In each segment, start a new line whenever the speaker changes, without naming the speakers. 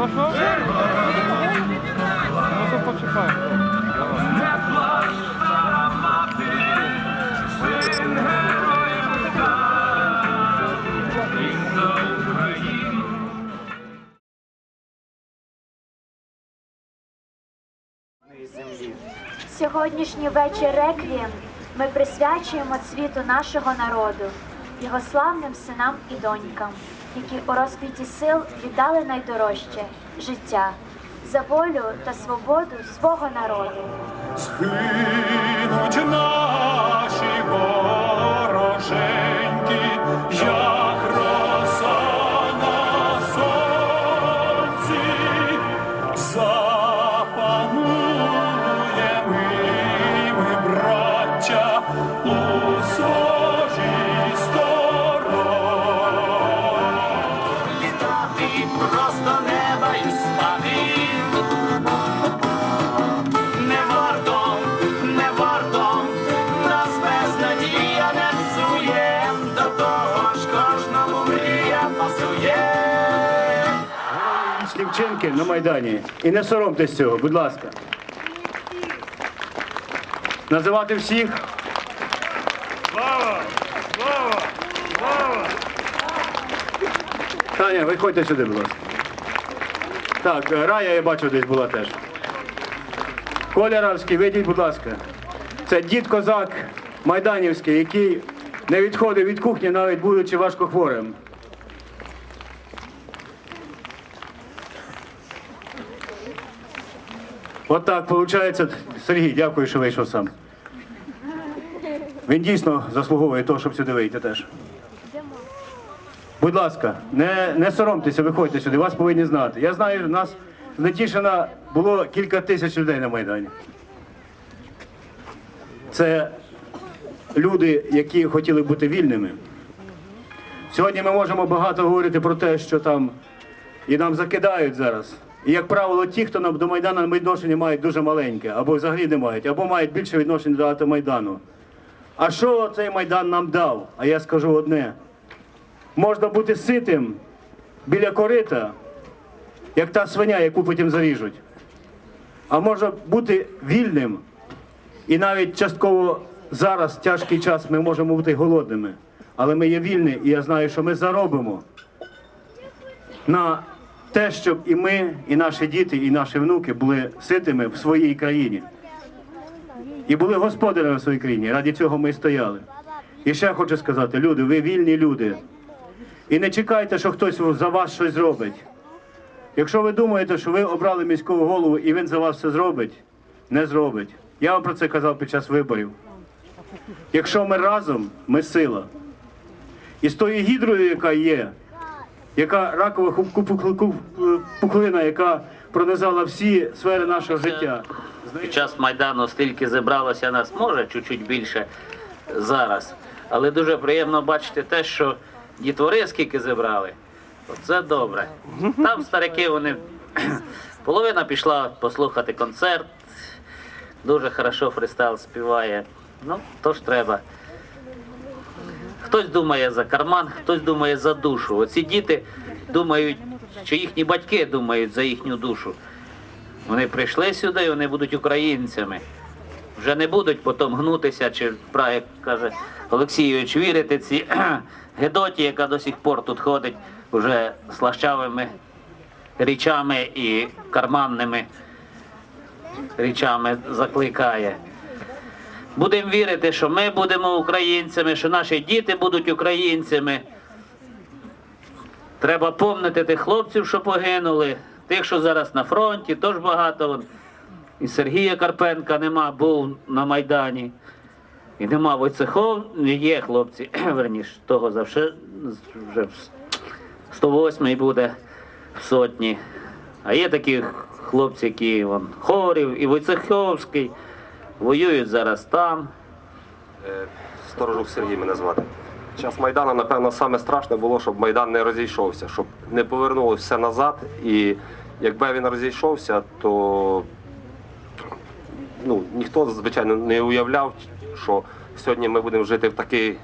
Прошу? Ну то почекаємо.
Сьогоднішній вечір реквієм ми присвячуємо цвіту нашого народу, його славним синам і донькам, які у розквіті сил віддали найдорожче життя за волю та свободу свого народу.
Згинуть наші вороженьки, як
вчинки на Майдані. І не соромтесь цього, будь ласка. Називати всіх. Слава! Слава! Слава! Таня, виходьте сюди, будь ласка. Так, Рая, я бачу, десь була теж. Коля Равський, вийдіть, будь ласка. Це дід козак Майданівський, який не відходив від кухні, навіть будучи важкохворим. От так виходить. Сергій, дякую, що вийшов сам. Він дійсно заслуговує того, щоб сюди вийти теж. Будь ласка, не, не соромтеся, виходьте сюди, вас повинні знати. Я знаю, у нас з Нетішина було кілька тисяч людей на Майдані. Це люди, які хотіли бути вільними. Сьогодні ми можемо багато говорити про те, що там і нам закидають зараз. І, як правило, ті, хто до Майдану відношення мають дуже маленьке, або взагалі не мають, або мають більше відношення до Автомайдану. А що цей Майдан нам дав? А я скажу одне: можна бути ситим біля корита, як та свиня, яку потім заріжуть. А можна бути вільним, і навіть частково зараз, тяжкий час, ми можемо бути голодними. Але ми є вільні, і я знаю, що ми заробимо на те, щоб і ми, і наші діти, і наші внуки були ситими в своїй країні. І були господарями в своїй країні. Раді цього ми і стояли. І ще хочу сказати, люди, ви вільні люди. І не чекайте, що хтось за вас щось зробить. Якщо ви думаєте, що ви обрали міського голову і він за вас все зробить, не зробить. Я вам про це казав під час виборів. Якщо ми разом, ми сила. І з тою гідрою, яка є, яка ракова пухлина, яка пронизала всі сфери нашого життя.
Під час Майдану стільки зібралося нас, може, чуть-чуть більше зараз. Але дуже приємно бачити те, що дітвори скільки зібрали. Це добре. Там старики вони половина пішла послухати концерт. Дуже хорошо фристайл співає. Ну, то ж треба. Хтось думає за карман, хтось думає за душу. Оці діти думають, що їхні батьки думають за їхню душу. Вони прийшли сюди, вони будуть українцями. Вже не будуть потім гнутися, чи як каже Олексійович, вірити ці Гедоті, яка до сих пор тут ходить вже слащавими річами і карманними річами закликає. Будемо вірити, що ми будемо українцями, що наші діти будуть українцями. Треба помнити тих хлопців, що погинули, тих, що зараз на фронті, теж багато. І Сергія Карпенка нема, був на Майдані. І нема Войцехов, є хлопці, верніш, того завше вже 108-й буде в сотні. А є такі хлопці, які вон, Хорів і Войцеховський, воюють зараз там.
Е, Сторожук Сергій мене звати. Час Майдану, напевно, саме страшне було, щоб Майдан не розійшовся, щоб не повернулося все назад. І якби він розійшовся, то ну, ніхто, звичайно, не уявляв, що сьогодні ми будемо жити в такий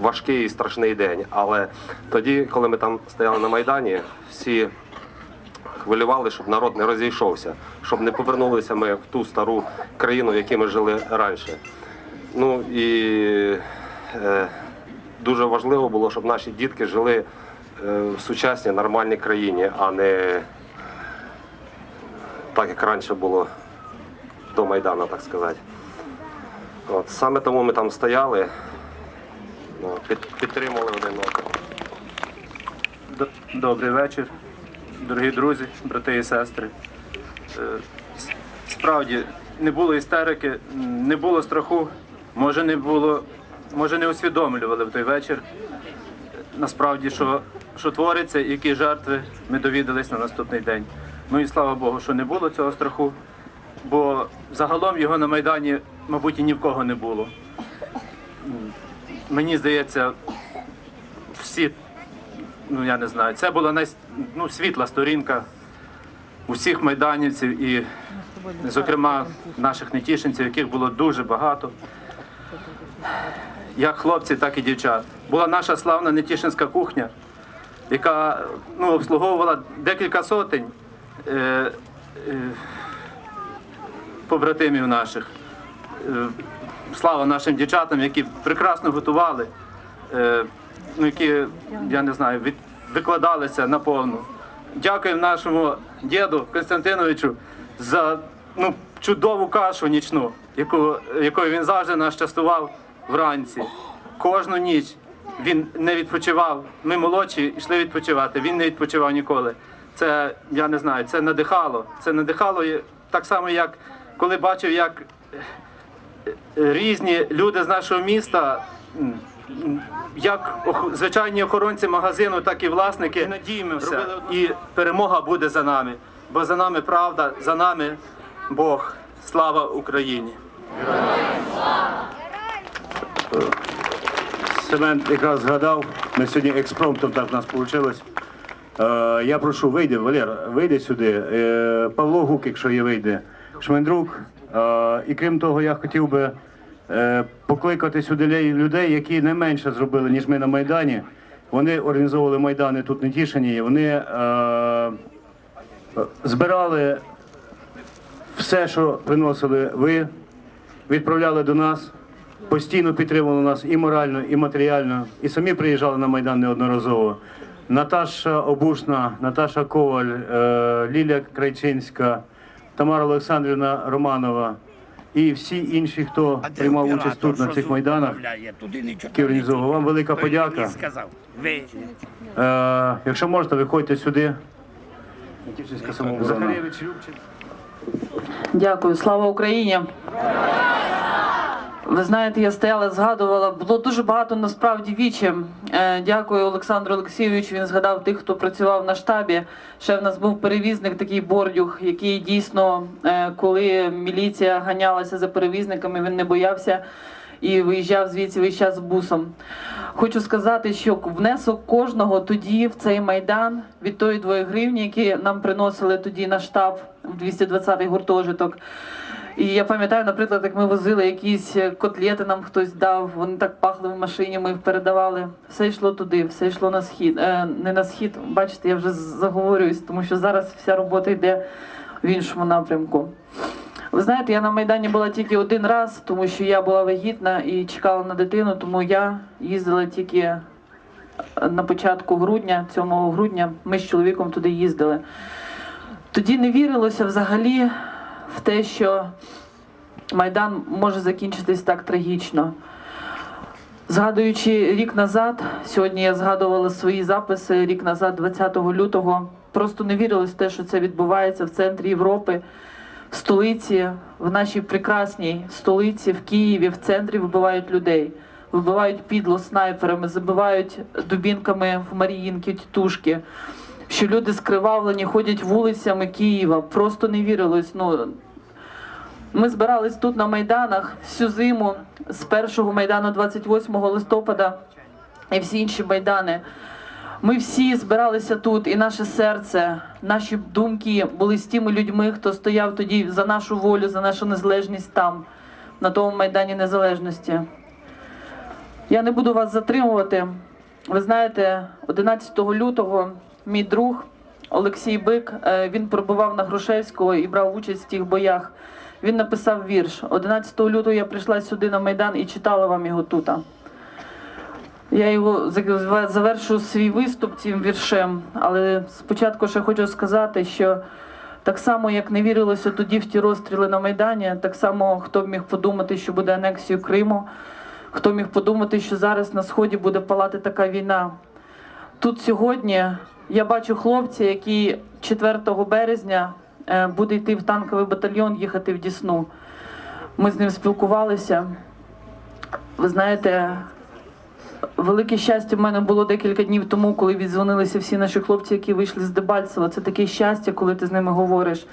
важкий і страшний день. Але тоді, коли ми там стояли на Майдані, всі хвилювали, щоб народ не розійшовся, щоб не повернулися ми в ту стару країну, в якій ми жили раніше. Ну і е, дуже важливо було, щоб наші дітки жили е, в сучасній нормальній країні, а не так, як раніше було до Майдану, так сказати. От, саме тому ми там стояли, ну, під, підтримували один одного.
Добрий вечір, дорогі друзі, брати і сестри. Е, Справді не було істерики, не було страху, може не було, може не усвідомлювали в той вечір. Насправді, що, що твориться, і які жертви ми довідались на наступний день. Ну і слава Богу, що не було цього страху, бо загалом його на Майдані, мабуть, і ні в кого не було. Мені здається, всі ну я не знаю, це була най, ну, світла сторінка усіх майданівців і, зокрема, наших нетішинців, яких було дуже багато. Як хлопців, так і дівчат. Була наша славна нетішинська кухня, яка ну, обслуговувала декілька сотень е, е, побратимів наших. Е, слава нашим дівчатам, які прекрасно готували, е, які, я не знаю, від, викладалися наповну. Дякуємо нашому діду Константиновичу за ну, чудову кашу нічну, яку, якою він завжди нас частував вранці. Кожну ніч він не відпочивав. Ми молодші йшли відпочивати. Він не відпочивав ніколи. Це я не знаю, це надихало. Це надихало так само, як коли бачив, як різні люди з нашого міста, як звичайні охоронці магазину, так і власники. Надіємося, і перемога буде за нами. Бо за нами правда, за нами Бог. Слава Україні!
Семен якраз згадав, ми сьогодні експромтом так в нас вийшло. Е, я прошу, вийди, Валер, вийди сюди. Е, Павло Гук, якщо є вийде, Шмендрук. Е, і крім того, я хотів би е, покликати сюди людей, які не менше зробили, ніж ми на Майдані. Вони організовували Майдани тут не тішені. Вони е, збирали все, що приносили ви, відправляли до нас, постійно підтримували нас і морально, і матеріально, і самі приїжджали на Майдан неодноразово. Наташа Обушна, Наташа Коваль, е, Лілія Крайчинська, Тамара Олександрівна Романова і всі інші, хто приймав участь тут на цих майданах. які організовував. Вам велика подяка.
сказав. Ви
Е, якщо можете, виходьте сюди. Захаревич Любчик.
Дякую, слава Україні. Ви знаєте, я стояла, згадувала, було дуже багато насправді вічі. Е, Дякую Олександру Олексійовичу. Він згадав тих, хто працював на штабі. Ще в нас був перевізник, такий бордюх, який дійсно, е, коли міліція ганялася за перевізниками, він не боявся і виїжджав звідси весь час бусом. Хочу сказати, що внесок кожного тоді в цей майдан від тої двої гривні, які нам приносили тоді на штаб в 220-й гуртожиток. І я пам'ятаю, наприклад, як ми возили якісь котлети, нам хтось дав, вони так пахли в машині, ми їх передавали. Все йшло туди, все йшло на схід. Е, не на схід, бачите, я вже заговорююсь, тому що зараз вся робота йде в іншому напрямку. Ви знаєте, я на Майдані була тільки один раз, тому що я була вагітна і чекала на дитину, тому я їздила тільки е, на початку грудня, 7 грудня, ми з чоловіком туди їздили. Тоді не вірилося взагалі в те, що Майдан може закінчитись так трагічно. Згадуючи рік назад, сьогодні я згадувала свої записи рік назад, 20 лютого. Просто не вірилось в те, що це відбувається в центрі Європи, в столиці, в нашій прекрасній столиці, в Києві, в центрі вбивають людей, вбивають підло снайперами, забивають дубінками в Маріїнки, тітушки. Що люди скривавлені ходять вулицями Києва. Просто не вірилось. Ну ми збирались тут на майданах всю зиму з першого майдану 28 листопада і всі інші майдани. Ми всі збиралися тут, і наше серце, наші думки були з тими людьми, хто стояв тоді за нашу волю, за нашу незалежність там, на тому майдані незалежності. Я не буду вас затримувати. Ви знаєте, 11 лютого мій друг Олексій Бик. Е, Він пробував на Грушевського і брав участь в тих боях. Він написав вірш. 11 лютого я прийшла сюди на Майдан і читала вам його тут. Я його завершу свій виступ цим віршем, але спочатку ще хочу сказати, що так само, як не вірилося тоді в ті розстріли на Майдані, так само хто б міг подумати, що буде анексію Криму, хто міг подумати, що зараз на сході буде палати така війна. Тут сьогодні я бачу хлопця, який 4 березня е, буде йти в танковий батальйон, їхати в Дісну. Ми з ним спілкувалися. Ви знаєте, велике щастя в мене було декілька днів тому, коли відзвонилися всі наші хлопці, які вийшли з Дебальцева. Це таке щастя, коли ти з ними говориш.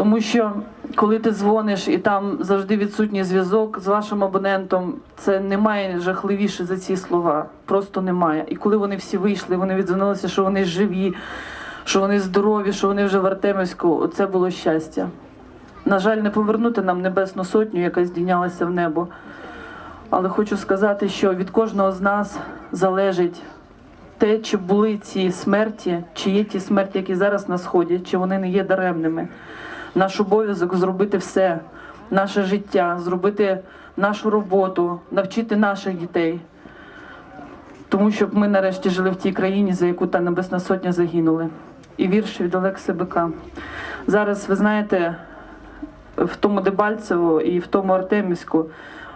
Тому що коли ти дзвониш і там завжди відсутній зв'язок з вашим абонентом, це немає жахливіше за ці слова. Просто немає. І коли вони всі вийшли, вони віддзвонилися, що вони живі, що вони здорові, що вони вже в Артемівську, це було щастя. На жаль, не повернути нам Небесну Сотню, яка здійнялася в небо. Але хочу сказати, що від кожного з нас залежить те, чи були ці смерті, чи є ті смерті, які зараз на сході, чи вони не є даремними. Наш обов'язок зробити все, наше життя, зробити нашу роботу, навчити наших дітей. Тому щоб ми нарешті жили в тій країні, за яку та Небесна Сотня загинули. І вірш від Олекси Бика. Зараз ви знаєте, в тому Дебальцево і в тому Артемівську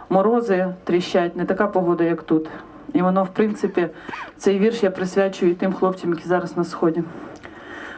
морози тріщать, не така погода, як тут. І воно, в принципі, цей вірш я присвячую тим хлопцям, які зараз на сході.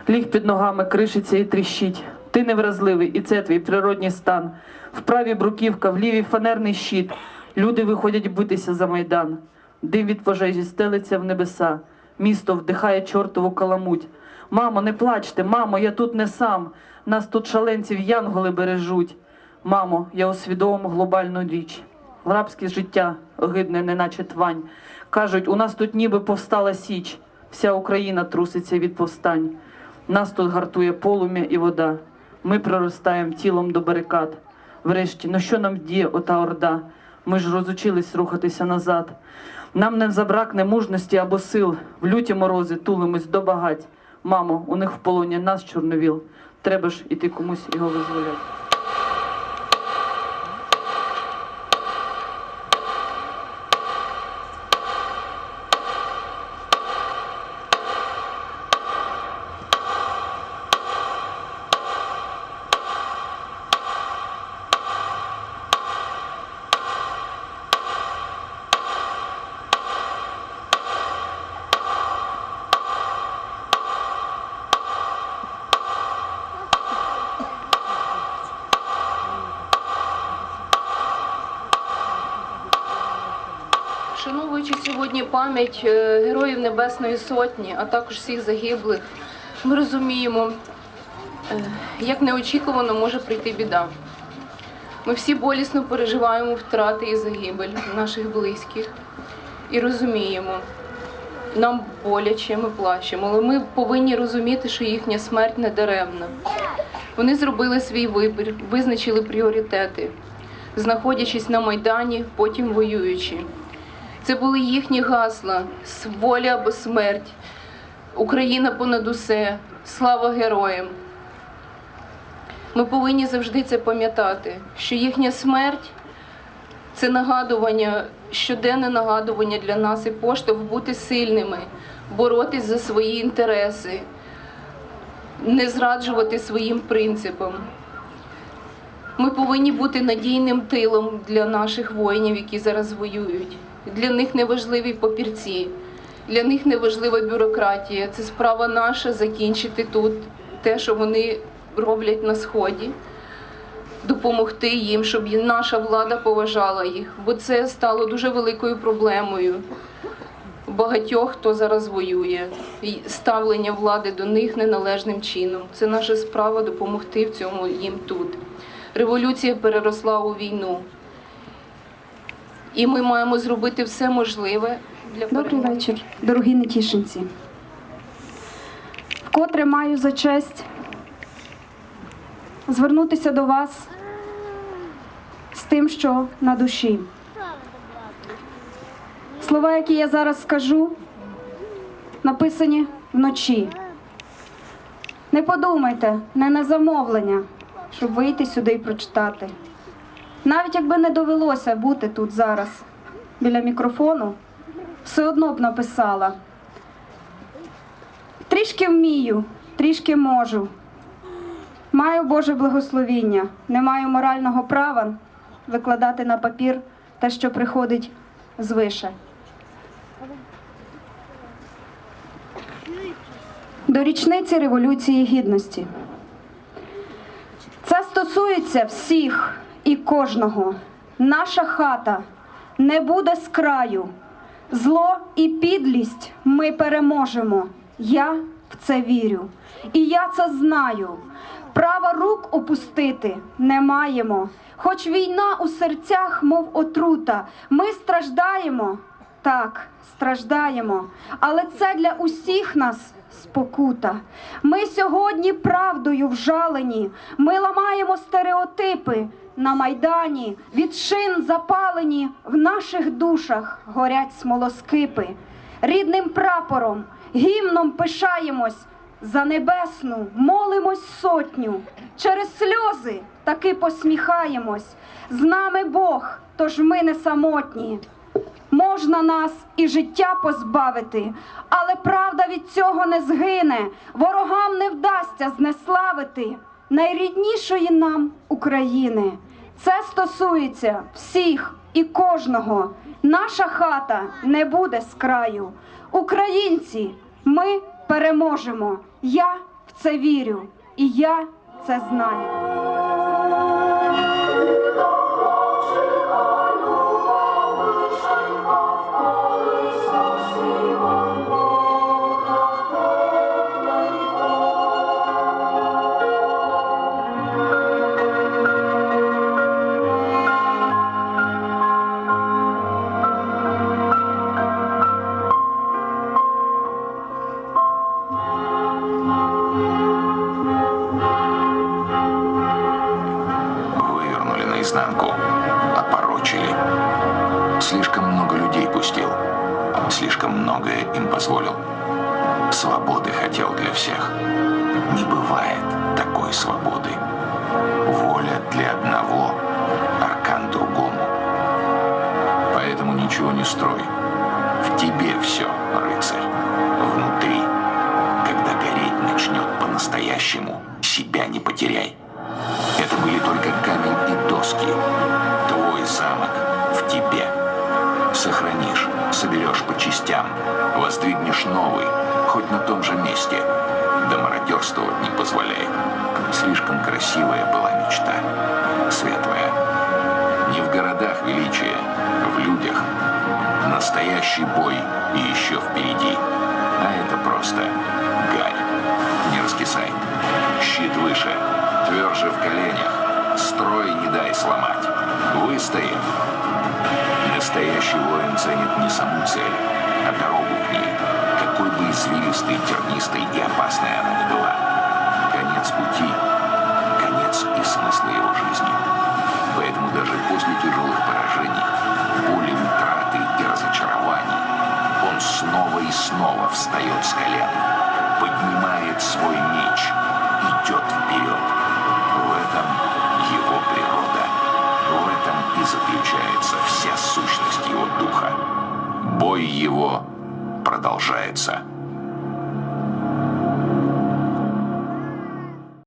Ліг під ногами кришиться і тріщить. Ти невразливий, і це твій природній стан. В правій бруківка, в лівій фанерний щит. Люди виходять битися за майдан. Дим від пожежі стелиться в небеса. Місто вдихає чортову каламуть. Мамо, не плачте, мамо, я тут не сам. Нас тут шаленців янголи бережуть. Мамо, я усвідомив глобальну річ. Рабське життя огидне, неначе твань. Кажуть, у нас тут ніби повстала січ. Вся Україна труситься від повстань. Нас тут гартує полум'я і вода. Ми проростаємо тілом до барикад. Врешті, ну що нам діє ота орда? Ми ж розучились рухатися назад. Нам не забракне мужності або сил. В люті морози тулимось до багать. Мамо, у них в полоні нас чорновіл. Треба ж іти комусь його визволяти.
Вшановуючи сьогодні пам'ять е, героїв Небесної Сотні, а також всіх загиблих, ми розуміємо, е, як неочікувано може прийти біда. Ми всі болісно переживаємо втрати і загибель наших близьких і розуміємо, нам боляче, ми плачемо, але ми повинні розуміти, що їхня смерть не даремна. Вони зробили свій вибір, визначили пріоритети, знаходячись на Майдані, потім воюючи. Це були їхні гасла: воля або смерть, Україна понад усе, слава героям. Ми повинні завжди це пам'ятати, що їхня смерть це нагадування, щоденне нагадування для нас і поштовх бути сильними, боротись за свої інтереси, не зраджувати своїм принципам. Ми повинні бути надійним тилом для наших воїнів, які зараз воюють. Для них не важливі папірці, для них не важлива бюрократія. Це справа наша закінчити тут те, що вони роблять на сході, допомогти їм, щоб наша влада поважала їх. Бо це стало дуже великою проблемою багатьох, хто зараз воює, і ставлення влади до них неналежним чином. Це наша справа допомогти в цьому їм тут. Революція переросла у війну. І ми маємо зробити все можливе для
Добрий вечір, дорогі нетішинці. Вкотре маю за честь звернутися до вас з тим, що на душі. Слова, які я зараз скажу, написані вночі. Не подумайте, не на замовлення, щоб вийти сюди і прочитати. Навіть якби не довелося бути тут зараз біля мікрофону, все одно б написала. Трішки вмію, трішки можу. Маю Боже благословіння, не маю морального права викладати на папір те, що приходить звише. До річниці Революції Гідності. Це стосується всіх і кожного. Наша хата не буде з краю. Зло і підлість ми переможемо. Я в це вірю. І я це знаю. Права рук опустити не маємо. Хоч війна у серцях, мов отрута, ми страждаємо. Так, страждаємо, але це для усіх нас спокута. Ми сьогодні правдою вжалені, ми ламаємо стереотипи на майдані, від шин запалені в наших душах горять смолоскипи. Рідним прапором, гімном пишаємось. За небесну молимось сотню, через сльози таки посміхаємось. З нами Бог, тож ми не самотні. Можна нас і життя позбавити, але правда від цього не згине, ворогам не вдасться знеславити найріднішої нам України. Це стосується всіх і кожного. Наша хата не буде з краю. Українці, ми переможемо. Я в це вірю, і я це знаю.
Наизнанку, опорочили. Слишком много людей пустил, слишком многое им позволил. Свободы хотел для всех. Не бывает такой свободы. Воля для одного, аркан другому. Поэтому ничего не строй. В тебе все, рыцарь. Внутри. Когда гореть начнет по-настоящему, себя не потеряй. Это были только камень доски. Твой замок в тебе. Сохранишь, соберешь по частям, воздвигнешь новый, хоть на том же месте. Да мародерствовать не позволяй. Слишком красивая была мечта. Светлая. Не в городах величие, в людях. Настоящий бой и еще впереди. А это просто гарь. Не раскисай. Щит выше, тверже в коленях. Строй не дай сломать. Выстоим. Настоящий воин ценит не саму цель, а дорогу к ней. Какой бы извилистой, тернистой и опасной она ни была. Конец пути, конец и смысла его жизни. Поэтому даже после тяжелых поражений, боли, утраты и разочарований, он снова и снова встает с колен, поднимает свой меч, идет вперед. Сущность его духа. Бой его продолжается.